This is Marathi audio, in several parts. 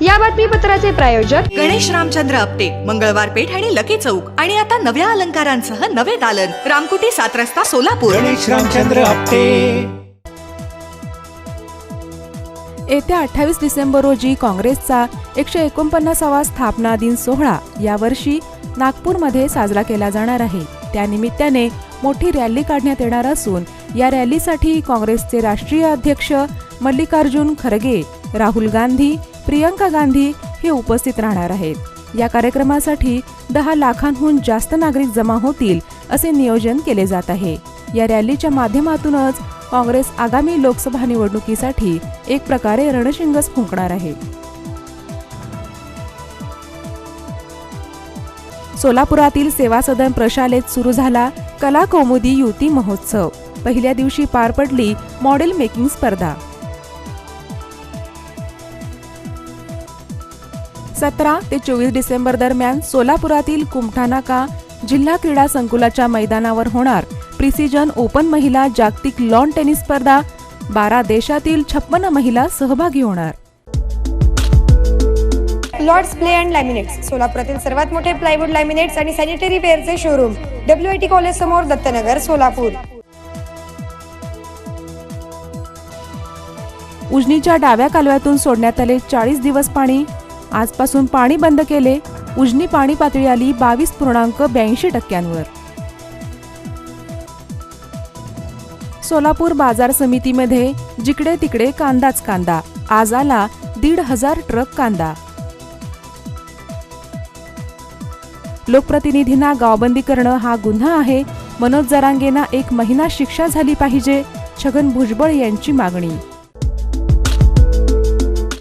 या बातमीपत्राचे प्रायोजक गणेश रामचंद्र आपटे मंगळवार पेठ आणि लकी चौक. आणि आता नव्या अलंकारांसह नवे दालन. रामकुटी सात रस्ता सोलापूर. गणेश रामचंद्र आपटे. येत्या अठ्ठावीस डिसेंबर रोजी काँग्रेसचा एकशे एकोणपन्नासावा स्थापना दिन सोहळा यावर्षी नागपूरमध्ये साजरा केला जाणार आहे. त्यानिमित्ताने मोठी रॅली काढण्यात येणार असून या रॅलीसाठी काँग्रेसचे राष्ट्रीय अध्यक्ष मल्लिकार्जुन खरगे राहुल गांधी प्रियंका गांधी हे उपस्थित राहणार आहेत. या कार्यक्रमासाठी दहा लाखांहून जास्त नागरिक जमा होतील असे नियोजन केले जात आहे. या रॅलीच्या माध्यमातूनच काँग्रेस आगामी लोकसभा निवडणुकीसाठी एक प्रकारे रणशिंगच फुंकणार आहे. सोलापुरातील सेवा सदन प्रशालेत सुरू झाला कला कौमुदी युती महोत्सव. पहिल्या दिवशी पार पडली मॉडेल मेकिंग स्पर्धा. सतरा ते चोवीस डिसेंबर दरम्यान सोलापुरातील कुमठानाका जिल्हा क्रीडा संकुलाच्या मैदानावर होणार प्रिसिजन ओपन महिला जागतिक लॉन टेनिस स्पर्धा. बारा देशातील छप्पन्न महिला सहभागी होणार. लॉर्ड्स प्ले अँड लॅमिनेट्स सोलापुरातील सर्वात मोठे प्लायवूड लॅमिनेट्स आणि sanitary वेअरचे showroom W I T college समोर दत्तनगर सोलापूर. उजनीच्या डाव्या कालव्यातून सोडण्यात आले चाळीस दिवस पाणी. आजपासून पाणी बंद केले. उजनी पाणी पातळी आली बावीस पूर्णांक ब्याऐंशी टक्क्यांवर. सोलापूर बाजार समितीमध्ये जिकडे तिकडे कांदाच कांदा. आज आला दीड हजार ट्रक कांदा. लोकप्रतिनिधींना गावबंदी करणं हा गुन्हा आहे. मनोज जरांगेंना एक महिना शिक्षा झाली पाहिजे. छगन भुजबळ यांची मागणी.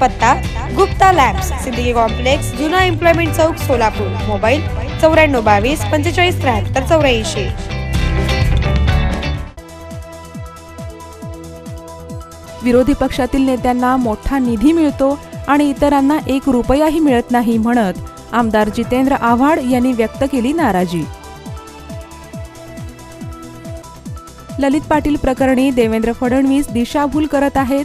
पत्ता गुप्ता लॅम्प्स सिद्दीकी कॉम्प्लेक्स जुना एम्प्लॉयमेंट चौक सोलापूर. मोबाईल चौऱ्याण्णव बावीस पंचेचाळीस त्र्याहत्तर चौऱ्याऐंशी. विरोधी पक्षातील नेत्यांना मोठा निधी मिळतो आणि इतरांना एक रुपयाही मिळत नाही म्हणत आमदार जितेंद्र आव्हाड यांनी व्यक्त केली नाराजी. ललित पाटील प्रकरणी देवेंद्र फडणवीस दिशाभूल करत आहेत.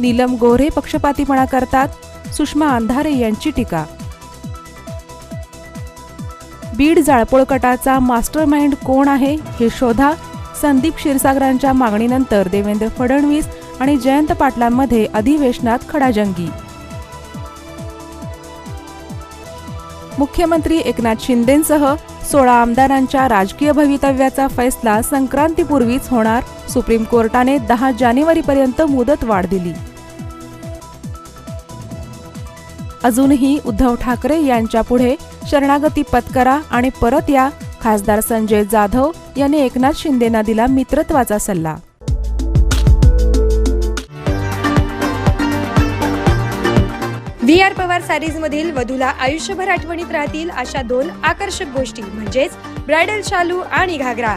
नीलम गोऱ्हे पक्षपातीपणा करतात सुषमा अंधारे यांची टीका. बीड जाळपोळ कटाचा मास्टर माइंड कोण आहे हे शोधा संदीप क्षीरसागरांच्या मागणीनंतर देवेंद्र फडणवीस आणि जयंत पाटलांमध्ये अधिवेशनात खडाजंगी. मुख्यमंत्री एकनाथ शिंदेंसह सोळा आमदारांच्या राजकीय भवितव्याचा फैसला संक्रांतीपूर्वीच होणार सुप्रीम कोर्टाने दहा जानेवारीपर्यंत मुदत वाढ दिली. अजूनही उद्धव ठाकरे यांच्या पुढे शरणागती पत्करा आणि परत या. खासदार संजय जाधव यांनी एकनाथ शिंदेना दिला मित्रत्वाचा सल्ला. व्ही आर पवार सारीज मधील वधूला आयुष्यभर आठवणीत राहतील अशा दोन आकर्षक गोष्टी म्हणजेच ब्रायडल शालू आणि घागरा.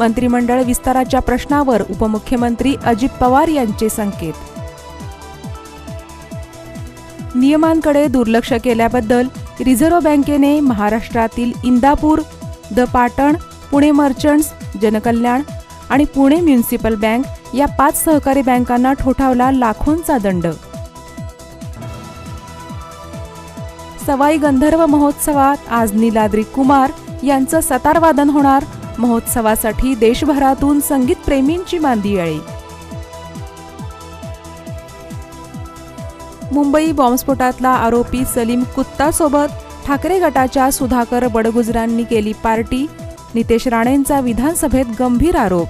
मंत्रिमंडळ विस्ताराच्या प्रश्नावर उपमुख्यमंत्री अजित पवार यांचे संकेत. नियमांकडे दुर्लक्ष केल्याबद्दल रिझर्व्ह बँकेने महाराष्ट्रातील इंदापूर द पाटण पुणे मर्चंट्स जनकल्याण आणि पुणे म्युनिसिपल बँक या पाच सहकारी बँकांना ठोठावला लाखोंचा दंड. सवाई गंधर्व महोत्सवात आज नीलाद्री कुमार यांचं सतारवादन होणार महोत्सवासाठी देशभरातून संगीत प्रेमींची मांदियाळी मुंबई बॉम्बस्फोटातला आरोपी सलीम कुत्तासोबत ठाकरे गटाच्या सुधाकर बडगुजरांनी केली पार्टी नितेश राणेंचा विधानसभेत गंभीर आरोप.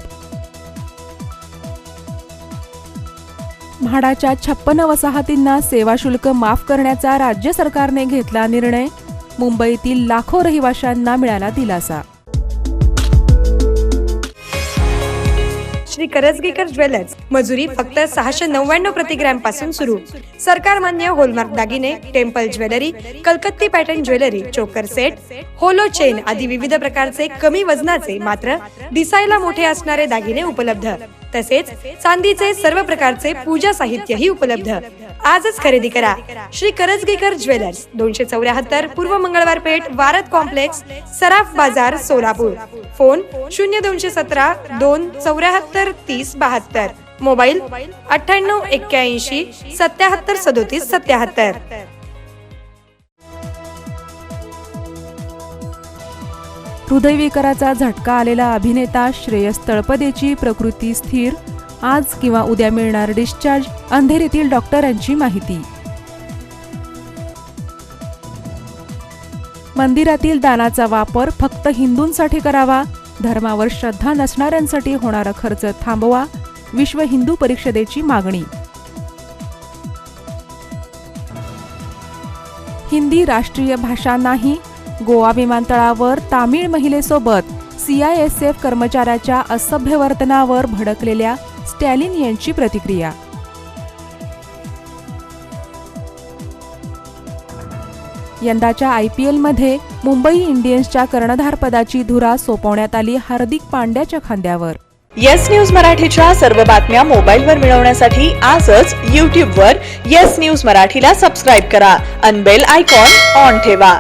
म्हाडाच्या छप्पन वसाहतींना सेवा शुल्क माफ करण्याचा राज्य सरकारने घेतला निर्णय मुंबईतील लाखो रहिवाशांना मिळाला दिलासा. श्री करजगीकर ज्वेलर्स. मजुरी फक्त सहाशे नव्याण्णव प्रतिग्रॅमपासून सुरू. सरकार मान्य होलमार्क दागिने temple jewellery कलकत्ती pattern jewellery choker set hollow chain आदी विविध प्रकारचे कमी वजनाचे मात्र दिसायला मोठे असणारे दागिने उपलब्ध. तसेच चांदीचे सर्व प्रकारचे पूजा साहित्यही उपलब्ध. आजच खरेदी करा. श्री करजगेकर ज्वेलर्स दोनशे चौऱ्याहत्तर पूर्व मंगळवार पेठ वारद कॉम्प्लेक्स सराफ बाजार सोलापूर. फोन शून्य दोनशे सतरा दोन चौऱ्याहत्तर तीस बहात्तर. मोबाईल अठ्ठ्याण्णव एक्क्याऐंशी सत्याहत्तर सदोतीस सत्याहत्तर. हृदयविकाराचा झटका आलेला अभिनेता श्रेयस तळपदेची प्रकृती स्थिर आज किंवा उद्या मिळणार डिस्चार्ज अंधेरीतील डॉक्टरांची माहिती. मंदिरातील दानाचा वापर फक्त हिंदूंसाठी करावा धर्मावर श्रद्धा नसणाऱ्यांसाठी होणारा खर्च थांबवा विश्व हिंदू परिषदेची मागणी. हिंदी राष्ट्रीय भाषा नाही गोवा विमानतळावर तामिळ महिलेसोबत सीआयएसएफ कर्मचाऱ्याच्या असभ्य वर्तनावर भडकलेल्या स्टॅलिन यांची प्रतिक्रिया. यंदाच्या आय पी एलमध्ये मुंबई इंडियन्सच्या कर्णधारपदाची धुरा सोपवण्यात आली हार्दिक पांड्याच्या खांद्यावर. येस न्यूज मराठीच्या सर्व बातम्या मोबाईलवर मिळवण्यासाठी आजच यूट्यूबवर येस न्यूज मराठीला सबस्क्राईब करा. अनबेल आयकॉन ऑन ठेवा.